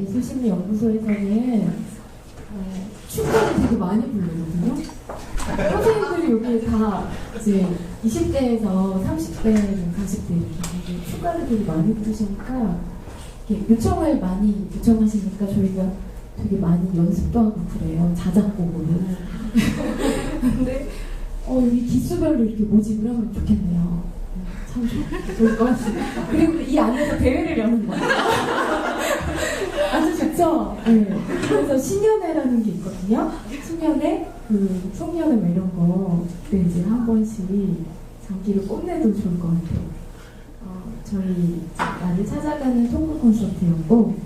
예술심리 연구소에서는 어, 축가를 되게 많이 부르거든요. 선생님들이 여기 다 이제 20대에서 30대, 40대 이렇게 축가를 되게 많이 부르시니까 이렇게 요청을 많이 요청하시니까 저희가 되게 많이 연습도 하고 그래요. 자작곡으로. 근데 어, 여기 기수별로 이렇게 모집을 하면 좋겠네요. 참 좋을 것 같습니다. 그리고 이 안에서 대회를 여는 거예요. 좋죠? 네. 그래서 신년회라는 게 있거든요. 신년회, 그, 송년회 뭐 이런 거, 그때 이제 한 번씩 장기를 뽐내도 좋을 것 같아요. 어, 저희 나를 찾아가는 통금 콘서트였고,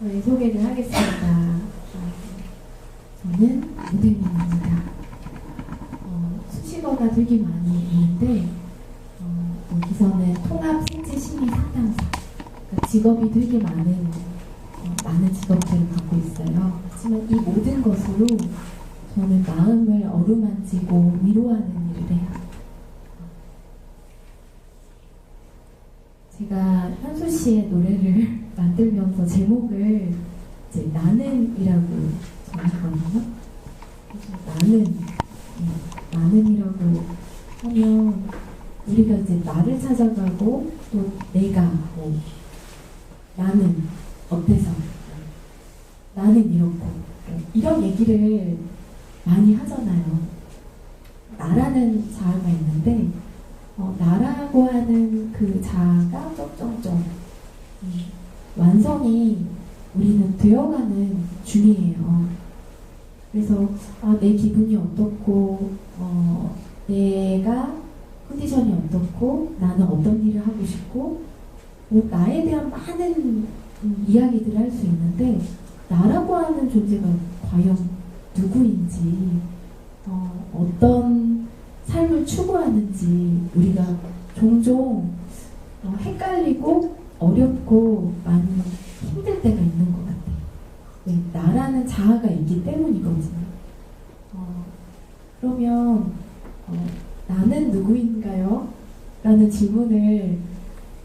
저희 소개를 하겠습니다. 어, 저는 무대민입니다. 어, 수식어가 되게 많이 있는데, 어, 여기서는 통합 생체 심리 상담사. 그러니까 직업이 되게 많은 어, 많은 직업들을 갖고 있어요. 하지만 이 모든 것으로 저는 마음을 어루만지고 위로하는 일을 해요. 제가 현수 씨의 노래를 만들면서 제목을 이제 나는이라고 정했거든요. 나는, 네, 나는이라고 하면 우리가 이제 나를 찾아가고 또 내가 뭐 나는 어때서 나는 이렇고 이런 얘기를 많이 하잖아요. 나라는 자아가 있는데 어, 나라고 하는 그 자아가 점점점 음, 완성이 우리는 되어가는 중이에요. 그래서 아, 내 기분이 어떻고 어, 내가 컨디션이 어떻고 나는 어떤 일을 하고 싶고 뭐 나에 대한 많은 음, 이야기들을 할 수 있는데 나라고 하는 존재가 과연 누구인지 어, 어떤 삶을 추구하는지 우리가 종종 어, 헷갈리고 어렵고 많이 힘들 때가 있는 것 같아요. 네, 나라는 자아가 있기 때문이거든요. 어, 그러면 어, 나는 누구인가요? 라는 질문을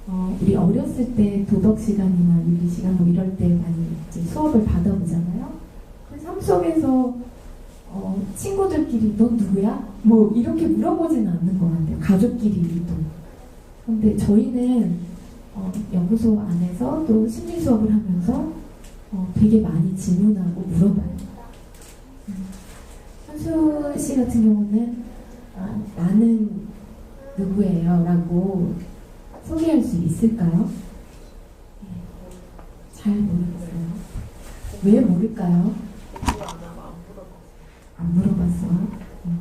어, 우리 어렸을 때 도덕 시간이나 윤리 시간 뭐 이럴 때 많이 수업을 받아보잖아요. 그 삶 속에서 어, 친구들끼리 넌 누구야? 뭐 이렇게 물어보지는 않는 것 같아요. 가족끼리도. 근데 저희는 어, 연구소 안에서 또 심리 수업을 하면서 어, 되게 많이 질문하고 물어봐요. 음. 현수 씨 같은 경우는 어, 나는 누구예요? 라고 소개할 수 있을까요? 네. 잘 모르겠어요. 왜 모를까요? 안 물어봤어. 음.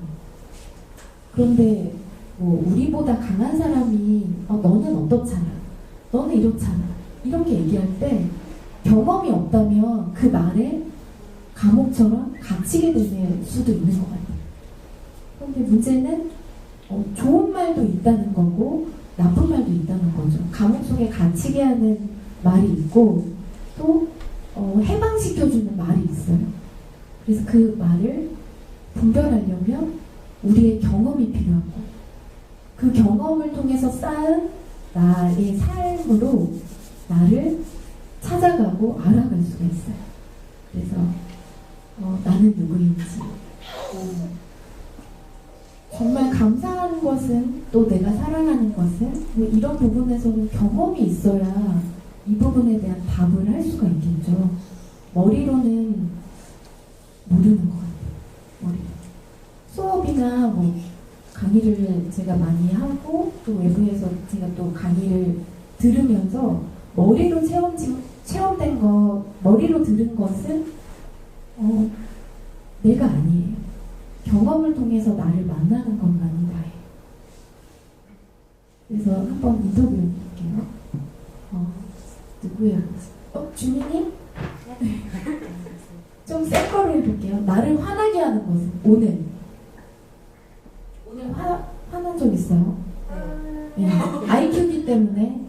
그런데 뭐 우리보다 강한 사람이 어, 너는 어떻잖아. 너는 이렇잖아. 이렇게 얘기할 때 경험이 없다면 그 말에 감옥처럼 갇히게 될 수도 있는 것 같아요. 그런데 문제는 어, 좋은 말도 있다는 거고 나쁜 말도 있다는 거죠. 감옥 속에 갇히게 하는 말이 있고 또 어, 해방시켜주는 말이 있어요. 그래서 그 말을 분별하려면 우리의 경험이 필요하고 그 경험을 통해서 쌓은 나의 삶으로 나를 찾아가고 알아갈 수가 있어요. 그래서 어, 나는 누구인지 어, 정말 감사하는 것은 또 내가 사랑하는 것은 뭐 이런 부분에서는 경험이 있어야 이 부분에 대한 답을 할 수가 있겠죠. 머리로는 모르는 것 같아요. 머리. 수업이나 뭐 강의를 제가 많이 하고 또 외부에서 제가 또 강의를 들으면서 머리로 체험 체험된 거 머리로 들은 것은 어, 내가 아니에요. 경험을 통해서 나를 만나는 것만이 다예요. 그래서 한번 인터뷰 해볼게요. 어, 누구야? 어, 주민님? 좀센 거로 해볼게요. 나를 화나게 하는 것은 오늘. 오늘 화, 화난 적 있어요? 네. IQ기 때문에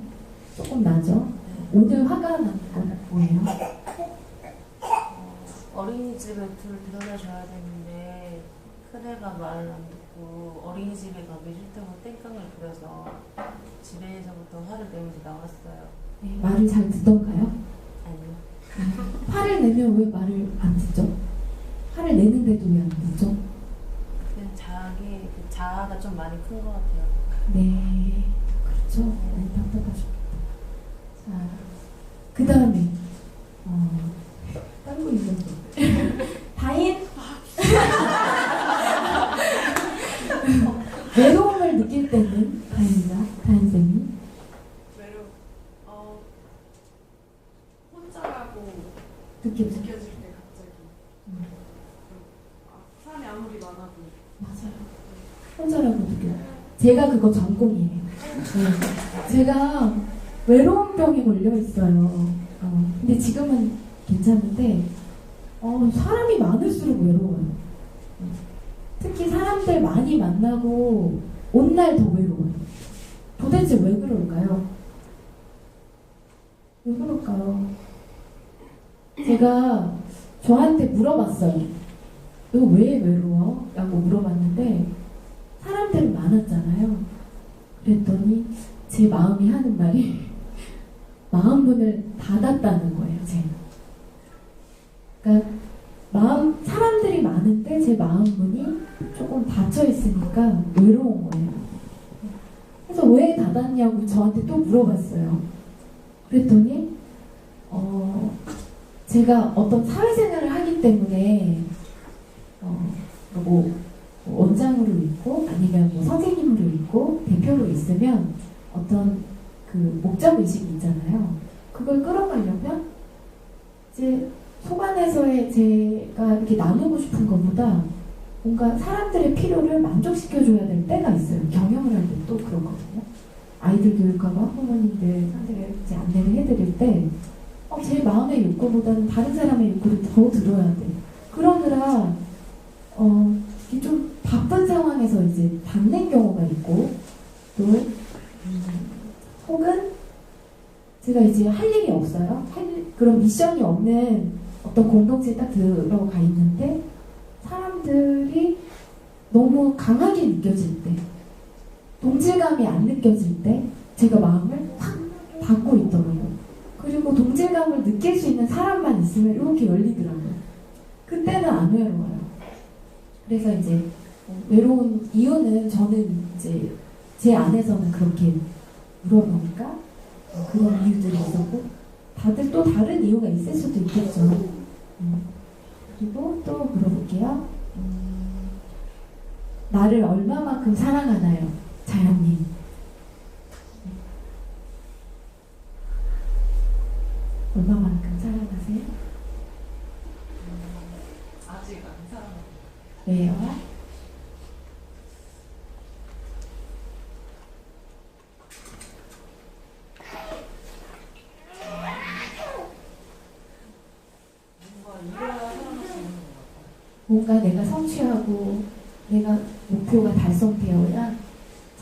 조금 나죠? 오늘 화가 나는 건 뭐예요? 어린이집에 둘 데려다줘야 되는데 큰애가 말을 안 듣고 어린이집에 가기 싫다고 땡깡을 부려서 집에서부터 화를 내면서 나왔어요. 네, 말을 잘 듣던가요? 아니요. 내면 왜 말을 안 듣죠? 화를 내는데도 왜 안 듣죠? 그냥 자기 그 자아가 좀 많이 큰 것 같아요. 네, 그렇죠. 많이 답답하셨겠다. 자, 그 다음에 어, 떨고 있는 분. 다인 외로움을 느낄 때는 다인이가 다인쌤이 외로 어 혼자라고 느껴져. 느껴질 때 갑자기 음, 아, 사람이 아무리 많아도 맞아요. 혼자라고 느껴. 제가 그거 전공이에요. 네. 제가 외로운 병에 걸려 있어요. 어, 근데 지금은 괜찮은데 어, 사람이 많을수록 외로워요. 어, 특히 사람들 많이 만나고 온 날 더 외로워요. 도대체 왜 그럴까요? 왜 그럴까요? 제가 저한테 물어봤어요. 너 왜 외로워? 라고 물어봤는데 사람들이 많았잖아요. 그랬더니 제 마음이 하는 말이 마음 문을 닫았다는 거예요, 제가. 그러니까 마음 사람들이 많은데 제 마음 문이 조금 닫혀 있으니까 외로운 거예요. 그래서 왜 닫았냐고 저한테 또 물어봤어요. 그랬더니 어 제가 어떤 사회생활을 하기 때문에 어, 뭐 원장으로 있고 아니면 뭐 선생님으로 있고 대표로 있으면 어떤 그 목적 의식이 있잖아요. 그걸 끌어가려면 이제 속안에서의 제가 이렇게 나누고 싶은 것보다 뭔가 사람들의 필요를 만족시켜줘야 될 때가 있어요. 경영을 할 때 또 그렇거든요. 아이들 교육하고 학부모님들 상대를 이제 안내를 해드릴 때, 어, 제 마음의 욕구보다는 다른 사람의 욕구를 더 들어야 돼. 그러느라, 어, 이게 좀 바쁜 상황에서 이제 담는 경우가 있고, 또, 음, 혹은 제가 이제 할 일이 없어요. 할, 그런 미션이 없는 어떤 공동체에 딱 들어가 있는데, 사람들이 너무 강하게 느껴질 때, 동질감이 안 느껴질 때, 제가 마음을 확 닫고 있더라고요. 그리고 동질감을 느낄 수 있는 사람만 있으면 이렇게 열리더라고요. 그때는 안 외로워요. 그래서 이제 외로운 이유는 저는 이제 제 안에서는 그렇게 물어보니까 그런 이유들이 있었고 다들 또 다른 이유가 있을 수도 있겠죠. 음. 그리고 또 물어볼게요. 음, 나를 얼마만큼 사랑하나요, 자연님? 얼마만큼 사랑하세요? 아직 안 사랑하고 왜요? 뭔가 이래야 사랑할 수 있는 것 같아요. 뭔가 내가 성취하고 내가 목표가 달성되어야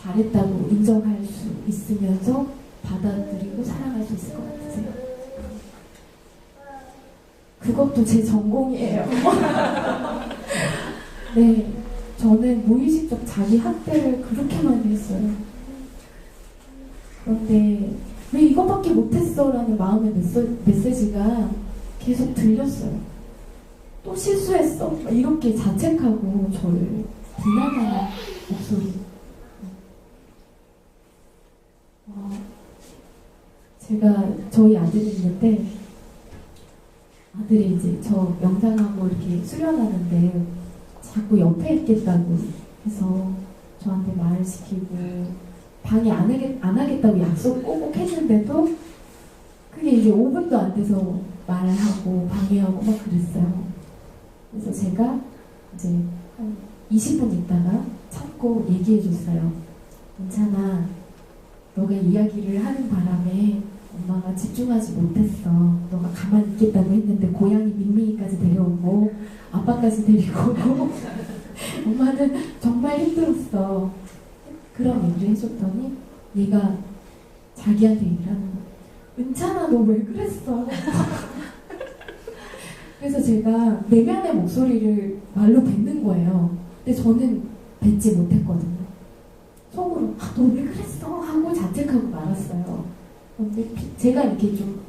잘했다고 인정할 수 있으면서 받아들이고 사랑할 수 있을 것 같으세요? 그것도 제 전공이에요. 네, 저는 무의식적 자기 학대를 그렇게 많이 했어요. 그런데 왜 이거밖에 못했어? 라는 마음의 메시, 메시지가 계속 들렸어요. 또 실수했어. 막 이렇게 자책하고 저를 비난하는 목소리. 어, 제가 저희 아들이 있는데 아들이 이제 저 명상하고 이렇게 수련하는데 자꾸 옆에 있겠다고 해서 저한테 말을 시키고 방해 안, 하겠, 안 하겠다고 약속 꼭꼭 했는데도 그게 이제 5분도 안 돼서 말을 하고 방해하고 막 그랬어요. 그래서 제가 이제 한 20분 있다가 참고 얘기해 줬어요. 괜찮아. 너가 이야기를 하는 바람에 엄마가 집중하지 못했어. 너가 가만히 있겠다고 했는데 고양이 밍밍이까지 데려오고 아빠까지 데리고 오고 엄마는 정말 힘들었어. 그런 얘기를 해줬더니 얘가 자기한테 얘기를 하는 거야. 은찬아 너 왜 그랬어? 그래서 제가 내면의 목소리를 말로 뱉는 거예요. 근데 저는 뱉지 못했거든요. 속으로 아, 너 왜 그랬어? 하고 자책하고 말았어요. 근데 비- 제가 이렇게 좀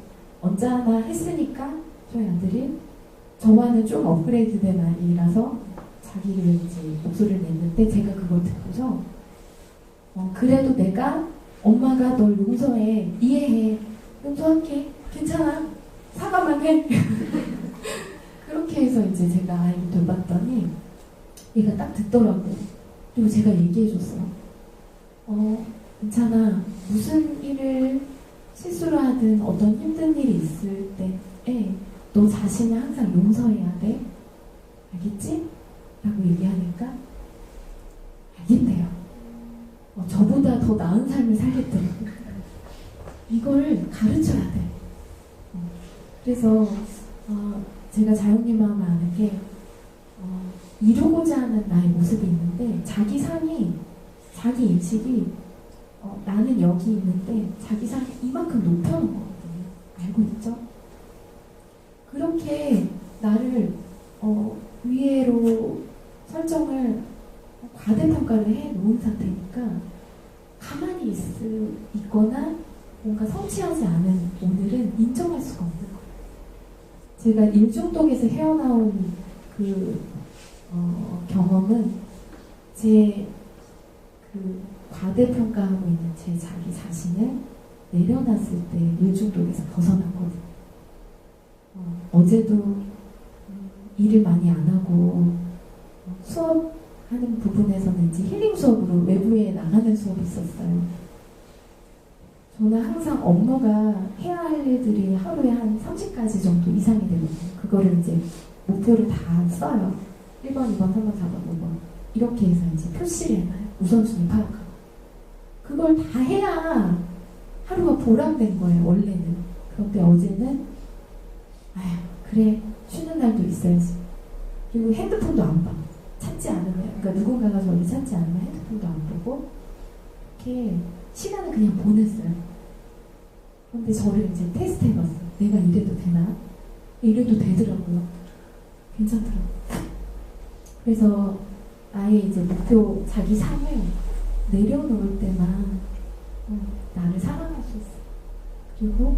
언짢아 했으니까 저희 아들이 저와는 좀 업그레이드된 아이라서 자기를 이제 목소리를 냈는데 제가 그걸 듣고서 어, 그래도 내가 엄마가 널 용서해 이해해 용서할게 괜찮아 사과만 해 그렇게 해서 이제 제가 아이를 돌봤더니 얘가 딱 듣더라고요 그리고 제가 얘기해줬어 어 괜찮아. 무슨 일을 실수를 하든 어떤 힘든 일이 있을 때에 너 자신을 항상 용서해야 돼. 알겠지? 라고 얘기하니까 알겠대요. 어, 저보다 더 나은 삶을 살겠더라고요. 이걸 가르쳐야 돼. 어, 그래서 어, 제가 자연님 마음을 아는 게 어, 이루고자 하는 나의 모습이 있는데 자기 삶이 자기 인식이 어, 나는 여기 있는데 자기 삶이 이만큼 높여놓은 거거든요. 알고 있죠? 그렇게 나를 어, 위에로 설정을 과대평가를 해 놓은 상태니까 가만히 있을, 있거나 뭔가 성취하지 않은 오늘은 인정할 수가 없는 거예요. 제가 일중독에서 헤어나온 그 어, 경험은 제 그 과대평가하고 있는 제 자기 자신을 내려놨을 때 일중독에서 벗어났거든요. 어, 제도 음, 일을 많이 안 하고 어, 수업하는 부분에서는 이제 힐링 수업으로 외부에 나가는 수업이 있었어요. 저는 항상 업무가 해야 할 일들이 하루에 한 30가지 정도 이상이 되거든요. 그거를 이제 목표를 다 써요. 1번, 2번, 3번, 4번, 5번. 이렇게 해서 이제 표시를. 우선순위 파악하고. 그걸 다 해야 하루가 보람된 거예요, 원래는. 그런데 어제는, 아휴, 그래, 쉬는 날도 있어야지. 그리고 핸드폰도 안 봐. 찾지 않으면, 그러니까 누군가가 저를 찾지 않으면 핸드폰도 안 보고, 이렇게 시간을 그냥 보냈어요. 근데 저를 이제 테스트 해봤어요. 내가 이래도 되나? 이래도 되더라고요. 괜찮더라고요. 그래서 나의 이제 목표, 자기 삶을 내려놓을 때만 어, 나를 사랑할 수 있어. 그리고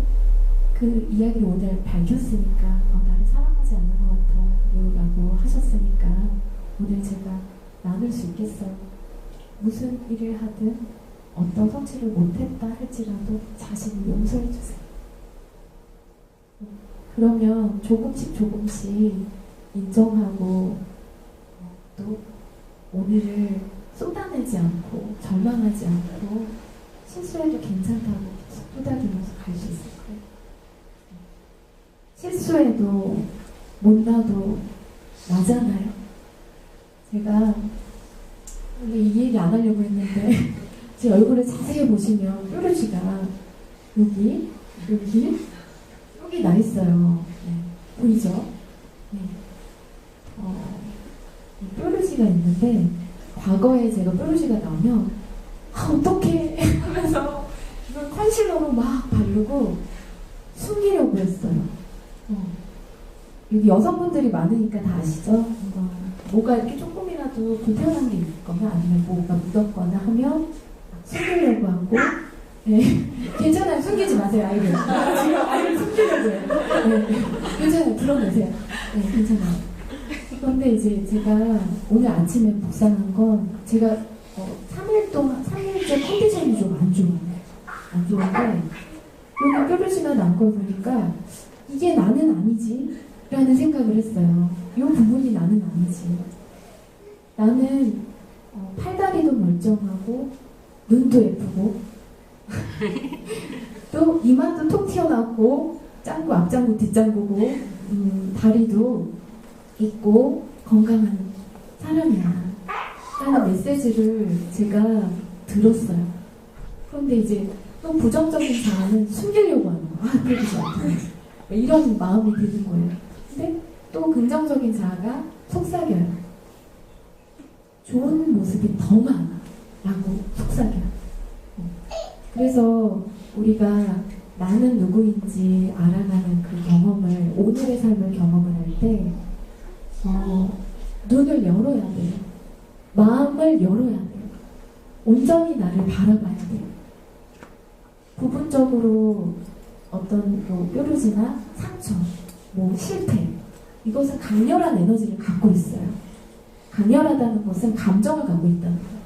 그 이야기를 오늘 밝혔으니까 어, 나를 사랑하지 않는 것 같아요. 라고 하셨으니까 오늘 제가 나눌 수 있겠어요. 무슨 일을 하든 어떤 성취를 못했다 할지라도 자신을 용서해 주세요. 어, 그러면 조금씩 조금씩 인정하고 어, 또 오늘을 쏟아내지 않고 절망하지 않고 실수해도 괜찮다고 계속 토닥이면서 갈 수 있을 거예요. 실수해도 못나도 나잖아요. 제가 원래 이 얘기 안 하려고 했는데 제 얼굴을 자세히 보시면 뾰루지가 여기, 여기, 여기 나 있어요. 네, 보이죠? 네. 어, 이 뾰루지가 있는데 과거에 제가 뾰루지가 나오면 아 어떡해 하면서 이걸 컨실러로 막 바르고 숨기려고 했어요. 어. 여기 여성분들이 많으니까 다 아시죠? 뭐가 이렇게 조금이라도 불편한 게 있거나 아니면 뭐가 묻었거나 하면 숨기려고 하고 네. 괜찮아요. 숨기지 마세요 아이를 지금 아이를 숨기려고 해요. 네. 괜찮아요. 드러내세요. 네, 괜찮아요. 그런데 이제 제가 오늘 아침에 묵상한 건 제가 어, 3일 동안 3일째 컨디션이 좀 안 좋아요. 안 좋은데 뾰루지가 난걸 보니까 이게 나는 아니지? 라는 생각을 했어요. 이 부분이 나는 아니지. 나는 어, 팔다리도 멀쩡하고 눈도 예쁘고. 또 이마도 톡 튀어나왔고 짱구 앞짱구 뒷짱구고 음, 다리도 있고 건강한 사람이야. 라는 메시지를 제가 들었어요. 그런데 이제 또 부정적인 자아는 숨기려고 하는 거야. 아 그러지 않다 이런 마음이 드는 거예요. 근데 또 긍정적인 자아가 속삭여요. 좋은 모습이 더 많아 라고 속삭여요 그래서 우리가 나는 누구인지 알아가는 그 경험을 오늘의 삶을 경험을 할 때 어, 눈을 열어야 돼요. 마음을 열어야 돼요. 온전히 나를 바라봐야 돼요. 부분적으로 어떤 뭐 뾰루지나 상처 뭐 실패. 이것은 강렬한 에너지를 갖고 있어요. 강렬하다는 것은 감정을 갖고 있다는 거예요.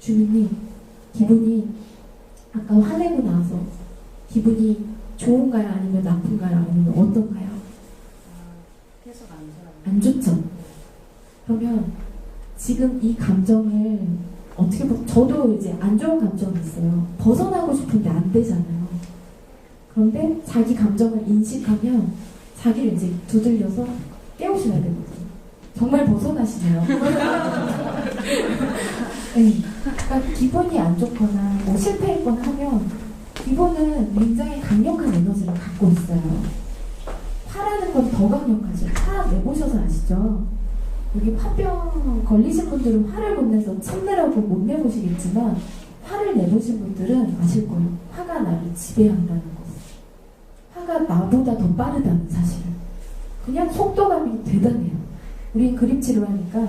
주민이 기분이 아까 화내고 나서 기분이 좋은가요? 아니면 나쁜가요? 아니면 어떤가요? 아, 계속 안 좋아요. 안 좋죠. 그러면 지금 이 감정을 어떻게 보 저도 이제 안 좋은 감정이 있어요. 벗어나고 싶은데 안 되잖아요. 그런데 자기 감정을 인식하면 자기를 이제 두들려서 깨우셔야 되거든요. 정말 벗어나시네요. 네. 그러니까 기분이 안 좋거나 뭐 실패했거나 하면 기분은 굉장히 강력한 에너지를 갖고 있어요. 화라는 건 더 강력하죠. 화 내보셔서 아시죠? 여기 화병 걸리신 분들은 화를 못 내서 참느라고 못 내보시겠지만 화를 내보신 분들은 아실 거예요. 화가 나를 지배한다는 것. 화가 나보다 더 빠르다는 사실을. 그냥 속도감이 대단해요. 우린 그림 치료 하니까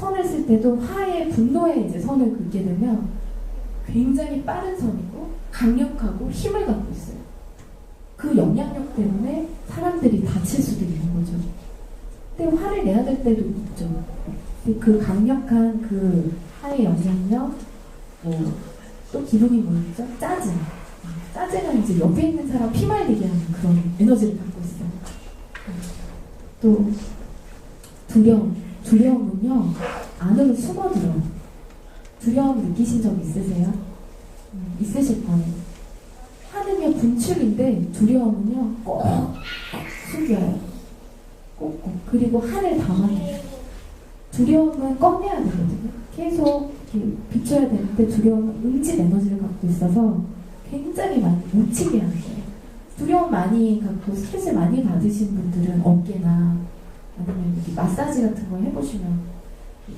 선을 쓸 때도 화의 분노에 이제 선을 긋게 되면 굉장히 빠른 선이고 강력하고 힘을 갖고 있어요. 그 영향력 때문에 사람들이 다칠 수도 있는 거죠. 근데 화를 내야 될 때도 있죠. 그 강력한 그 화의 영향력, 뭐, 또 기분이 뭐였죠? 짜증. 짜증은 이제 옆에 있는 사람 피말리게 하는 그런 에너지를 갖고 있어요. 또, 두려움. 두려움은요, 안으로 숨어들어요. 두려움 느끼신 적 있으세요? 음, 있으실 거예요. 화는요, 분출인데, 두려움은요, 꼭 숨겨요. 꼭꼭. 그리고 하늘 담아내요. 두려움은 꺼내야 되거든요. 계속 이렇게 비춰야 되는데, 두려움은 응집 에너지를 갖고 있어서 굉장히 많이 묻히게 하는 거예요. 두려움 많이 갖고 스트레스 많이 받으신 분들은 어깨나 아니면 이렇게 마사지 같은 거 해보시면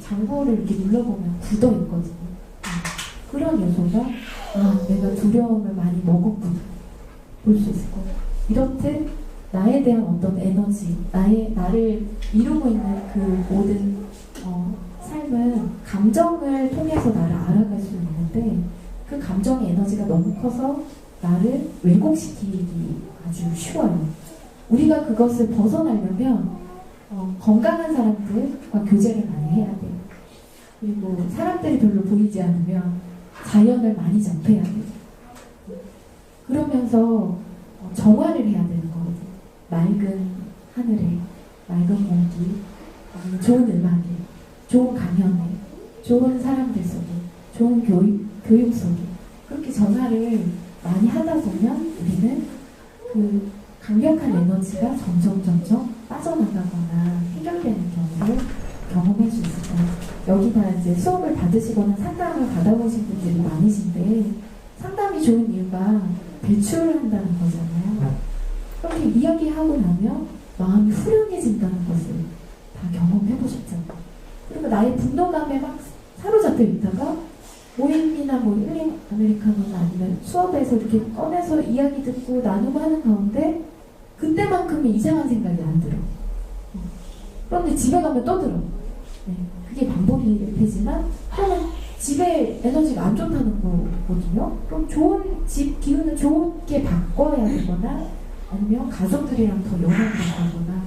장부를 이렇게 눌러보면 굳어 있거든요. 음, 그런 요소가 아 내가 두려움을 많이 먹었구나 볼 수 있을 거예요. 이렇듯 나에 대한 어떤 에너지, 나의 나를 이루고 있는 그 모든 어, 삶은 감정을 통해서 나를 알아갈 수 있는데 그 감정의 에너지가 너무 커서 나를 왜곡시키기 아주 쉬워요. 우리가 그것을 벗어나려면 어, 건강한 사람들과 교제를 많이 해야 돼요. 그리고 사람들이 별로 보이지 않으면 자연을 많이 접해야 돼요. 그러면서 어, 정화를 해야 되는 거거든요. 맑은 하늘에, 맑은 공기, 아니면 좋은 음악에, 좋은 강연에, 좋은 사람들 속에, 좋은 교육, 교육 속에 그렇게 전화를 많이 하다 보면 우리는 그 강력한 에너지가 점점 점점 빠져나가거나 해결되는 경우를 경험할 수 있을 거예요. 여기 다 이제 수업을 받으시거나 상담을 받아보신 분들이 많으신데 상담이 좋은 이유가 배출을 한다는 거잖아요. 그렇게 이야기하고 나면 마음이 후련해진다는 것을 다 경험해 보셨잖아요. 그리고 나의 분노감에 막 사로잡혀 있다가 모임이나 뭐 힐링 아메리카노나 아니면 수업에서 이렇게 꺼내서 이야기 듣고 나누고 하는 가운데 그때만큼은 이상한 생각이 안 들어. 어. 그런데 집에 가면 또 들어. 네, 그게 반복이 되지만 그러면 집에 에너지가 안 좋다는 거거든요. 그럼 좋은 집 기운을 좋게 바꿔야 되거나 아니면 가족들이랑 더 연합을 하거나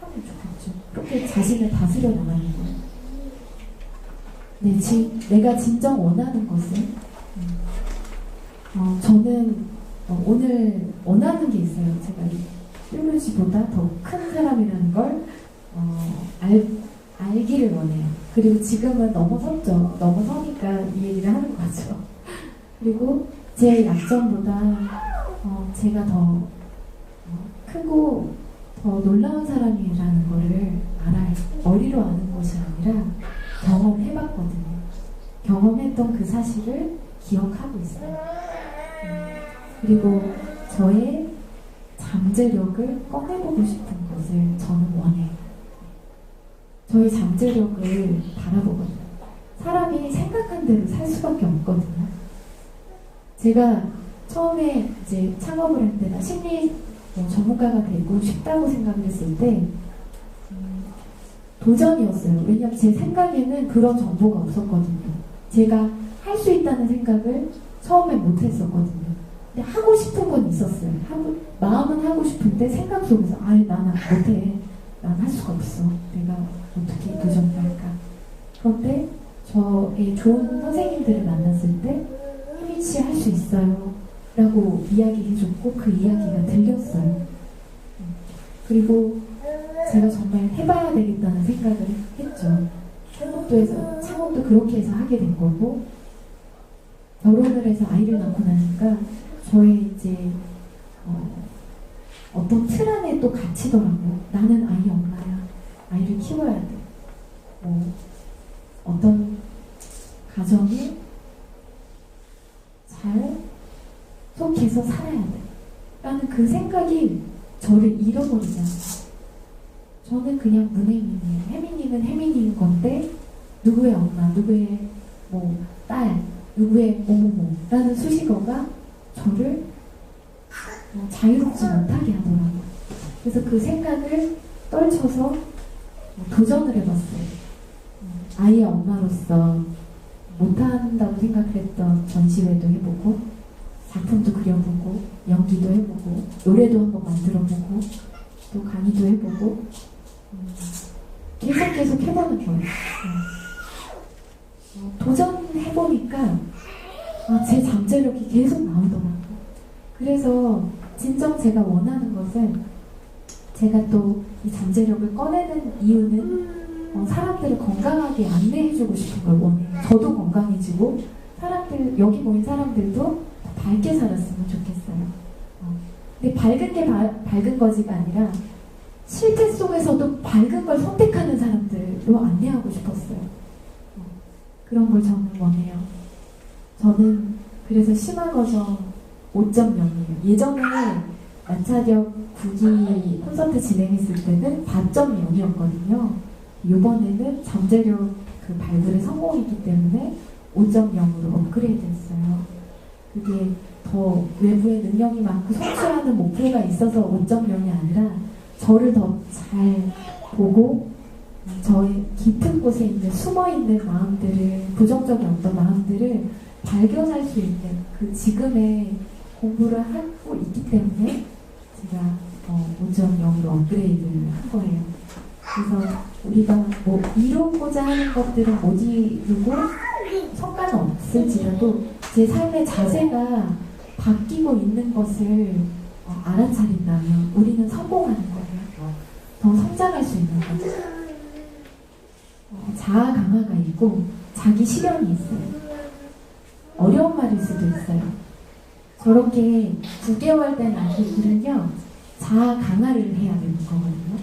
하면 좋겠죠. 그렇게 자신을 다스려 나가는 거예요. 네, 지, 내가 진정 원하는 것은 음, 어, 저는 어, 오늘 원하는 게 있어요. 제가 이 뾰루지보다 더 큰 사람이라는 걸 어, 알, 알기를 원해요. 그리고 지금은 넘어섰죠. 넘어서니까 이 얘기를 하는 거죠. 그리고 제 약점보다 어, 제가 더 어, 크고 더 놀라운 사람이라는 거를 알아요. 머리로 아는 것이 아니라 경험해봤거든요. 경험했던 그 사실을 기억하고 있어요. 음, 그리고 저의 잠재력을 꺼내보고 싶은 것을 저는 원해요. 저의 잠재력을 바라보거든요. 사람이 생각한 대로 살 수밖에 없거든요. 제가 처음에 이제 창업을 할 때나 심리 뭐 전문가가 되고 싶다고 생각을 했을 때 음, 도전이었어요. 왜냐하면 제 생각에는 그런 정보가 없었거든요. 제가 할 수 있다는 생각을 처음에 못 했었거든요. 근데 하고 싶은 건 있었어요. 하고, 마음은 하고 싶은데 생각 속에서 아예 나는 못해. 난 할 수가 없어. 내가 어떻게 도전할까. 그런데 저의 좋은 선생님들을 만났을 때씨할수 있어요. 라고 이야기해줬고 그 이야기가 들렸어요. 음. 그리고 제가 정말 해봐야 되겠다는 생각을 했죠. 창업도에서 창업도 그렇게 해서 하게 된 거고 결혼을 해서 아이를 낳고 나니까 저의 이제 어, 떤 틀 안에 또 갇히더라고. 나는 아이 엄마야. 아이를 키워야 돼. 뭐 어떤 가정에 잘 속해서 살아야 돼. 라는 그 생각이 저를 잃어버리지 않아요. 저는 그냥 문혜민이에요. 혜민이는 혜민이인 건데 누구의 엄마, 누구의 뭐 딸, 누구의 뭐뭐뭐라는 수식어가 저를 어, 자유롭지 못하게 하더라고요. 그래서 그 생각을 떨쳐서 어, 도전을 해봤어요. 음, 아이의 엄마로서 못한다고 생각했던 전시회도 해보고 작품도 그려보고 연기도 해보고 노래도 한번 만들어보고 또 강의도 해보고 음, 계속 계속 해보는 거예요. 음. 어, 도전해보니까 아, 제 잠재력이 계속 나오더라고요. 그래서 진정 제가 원하는 것은 제가 또 이 잠재력을 꺼내는 이유는 어, 사람들을 건강하게 안내해주고 싶은 걸 원해요. 저도 건강해지고 사람들 여기 모인 사람들도 밝게 살았으면 좋겠어요. 어, 근데 밝은 게 바- 밝은 거지가 아니라 실패 속에서도 밝은 걸 선택하는 사람들로 안내하고 싶었어요. 어, 그런 걸 저는 원해요. 저는 그래서 심화거정 5.0이에요. 예전에 난차격 9기 콘서트 진행했을 때는 4.0이었거든요. 이번에는 잠재력 그 발굴에 성공했기 때문에 5.0으로 업그레이드 했어요. 그게 더 외부에 능력이 많고 성취하는 목표가 있어서 5.0이 아니라 저를 더 잘 보고 저의 깊은 곳에 있는 숨어 있는 마음들을 부정적인 어떤 마음들을 발견할 수 있는 그 지금의 공부를 하고 있기 때문에 제가 어, 5.0으로 업그레이드를 한 거예요. 그래서 우리가 뭐 이루고자 하는 것들은 못 이루고 성과는 없을지라도 제 삶의 자세가 바뀌고 있는 것을 어, 알아차린다면 우리는 성공하는 거예요. 더 성장할 수 있는 거죠. 어, 자아 강화가 있고 자기 실현이 있어요. 어려운 말일 수도 있어요. 저렇게 9개월 된 아기들은요, 자아 강화를 해야 되는 거거든요.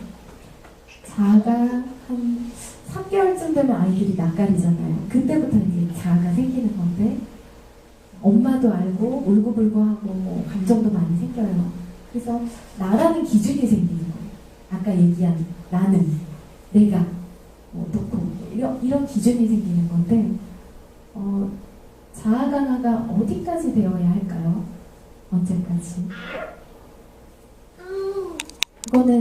자아가 한 3개월쯤 되면 아이들이 낯가리잖아요. 그때부터 이제 자아가 생기는 건데, 엄마도 알고 울고불고 하고 뭐 감정도 많이 생겨요. 그래서 나라는 기준이 생기는 거예요. 아까 얘기한 나는, 내가, 뭐 어떻고 이런, 이런 기준이 생기는 건데 어, 자아 강화가 어디까지 되어야 할까요? 언제까지? 그거는